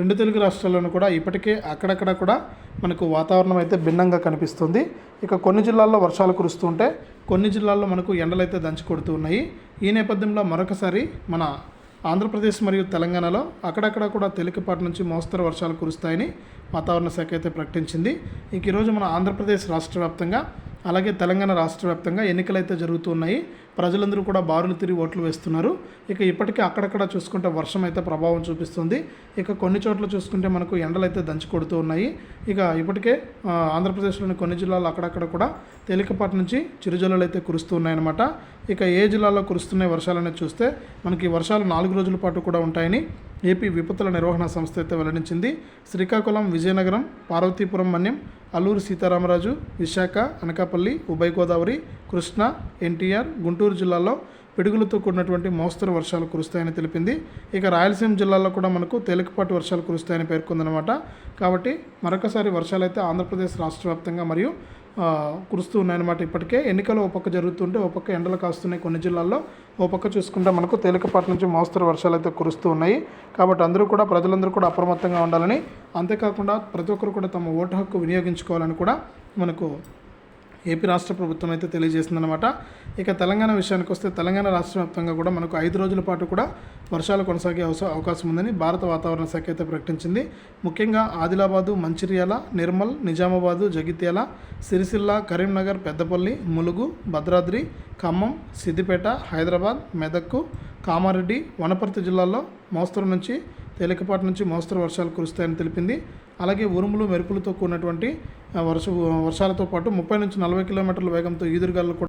రెండు తెలుగు రాష్ట్రాల్లోనూ కూడా ఇప్పటికే అక్కడక్కడ కూడా మనకు వాతావరణం అయితే భిన్నంగా కనిపిస్తుంది. ఇక కొన్ని జిల్లాల్లో వర్షాలు కురుస్తుంటే కొన్ని జిల్లాల్లో మనకు ఎండలు అయితే దంచి కొడుతూ ఉన్నాయి. ఈ నేపథ్యంలో మరొకసారి మన ఆంధ్రప్రదేశ్ మరియు తెలంగాణలో అక్కడక్కడ కూడా తేలికపాటి నుంచి మోస్తరు వర్షాలు కురుస్తాయని వాతావరణ శాఖ అయితే ప్రకటించింది. ఇంక ఈరోజు మన ఆంధ్రప్రదేశ్ రాష్ట్ర వ్యాప్తంగా అలాగే తెలంగాణ రాష్ట్ర వ్యాప్తంగా ఎన్నికలైతే జరుగుతున్నాయి ప్రజలందరూ కూడా బారులు తిరిగి ఓట్లు వేస్తున్నారు. ఇక ఇప్పటికీ అక్కడక్కడ చూసుకుంటే వర్షం అయితే ప్రభావం చూపిస్తుంది. ఇక కొన్ని చోట్ల చూసుకుంటే మనకు ఎండలు అయితే దంచి కొడుతూ ఉన్నాయి. ఇక ఇప్పటికే ఆంధ్రప్రదేశ్లోని కొన్ని జిల్లాలు అక్కడక్కడ కూడా తేలికపాటి నుంచి చిరుజల్లులు అయితే కురుస్తూ ఉన్నాయన్నమాట. ఇక ఏ జిల్లాలో కురుస్తున్నాయి వర్షాలనేది చూస్తే మనకి వర్షాలు నాలుగు రోజుల పాటు కూడా ఉంటాయని ఏపీ విపత్తుల నిర్వహణ సంస్థ అయితే వెల్లడించింది. శ్రీకాకుళం విజయనగరం పార్వతీపురం మన్యం అల్లూరు సీతారామరాజు విశాఖ అనకాపల్లి ఉభయ గోదావరి కృష్ణా ఎన్టీఆర్ గుంటూరు జిల్లాల్లో పిడుగులతో కూడినటువంటి మోస్తరు వర్షాలు కురుస్తాయని తెలిపింది. ఇక రాయలసీమ జిల్లాలో కూడా మనకు తేలికపాటి వర్షాలు కురుస్తాయని పేర్కొందనమాట కాబట్టి మరొకసారి వర్షాలు అయితే ఆంధ్రప్రదేశ్ రాష్ట్ర వ్యాప్తంగా మరియు కురుస్తూ ఉన్నాయన్నమాట ఇప్పటికే. ఎన్నికలు ఓ పక్క జరుగుతుంటే ఓ పక్క ఎండలు కాస్తున్నాయి కొన్ని జిల్లాల్లో. ఓ పక్క చూసుకుంటే మనకు తేలికపాటి నుంచి మోస్తరు వర్షాలు అయితే కురుస్తూ ఉన్నాయి. కాబట్టి అందరూ కూడా ప్రజలందరూ కూడా అప్రమత్తంగా ఉండాలని అంతేకాకుండా ప్రతి ఒక్కరు కూడా తమ ఓటు హక్కు వినియోగించుకోవాలని కూడా మనకు ఏపీ రాష్ట్ర ప్రభుత్వం అయితే తెలియజేసిందనమాట ఇక తెలంగాణ విషయానికి వస్తే తెలంగాణ రాష్ట్ర వ్యాప్తంగా కూడా మనకు ఐదు రోజుల పాటు కూడా వర్షాలు కొనసాగే అవస- అవకాశం ఉందని భారత వాతావరణ శాఖ అయితే ప్రకటించింది. ముఖ్యంగా ఆదిలాబాదు మంచిర్యాల నిర్మల్ నిజామాబాదు జగిత్యాల సిరిసిల్ల కరీంనగర్ పెద్దపల్లి ములుగు భద్రాద్రి ఖమ్మం సిద్దిపేట హైదరాబాద్ మెదక్కు కామారెడ్డి వనపర్తి జిల్లాల్లో మోస్తరు నుంచి తేలికపాటి నుంచి మోస్తరు వర్షాలు కురుస్తాయని తెలిపింది. అలాగే ఉరుములు మెరుపులతో కూడినటువంటి వర్ష వర్షాలతో పాటు ముప్పై నుంచి నలభై కిలోమీటర్ల వేగంతో ఈదురుగాలు కూడా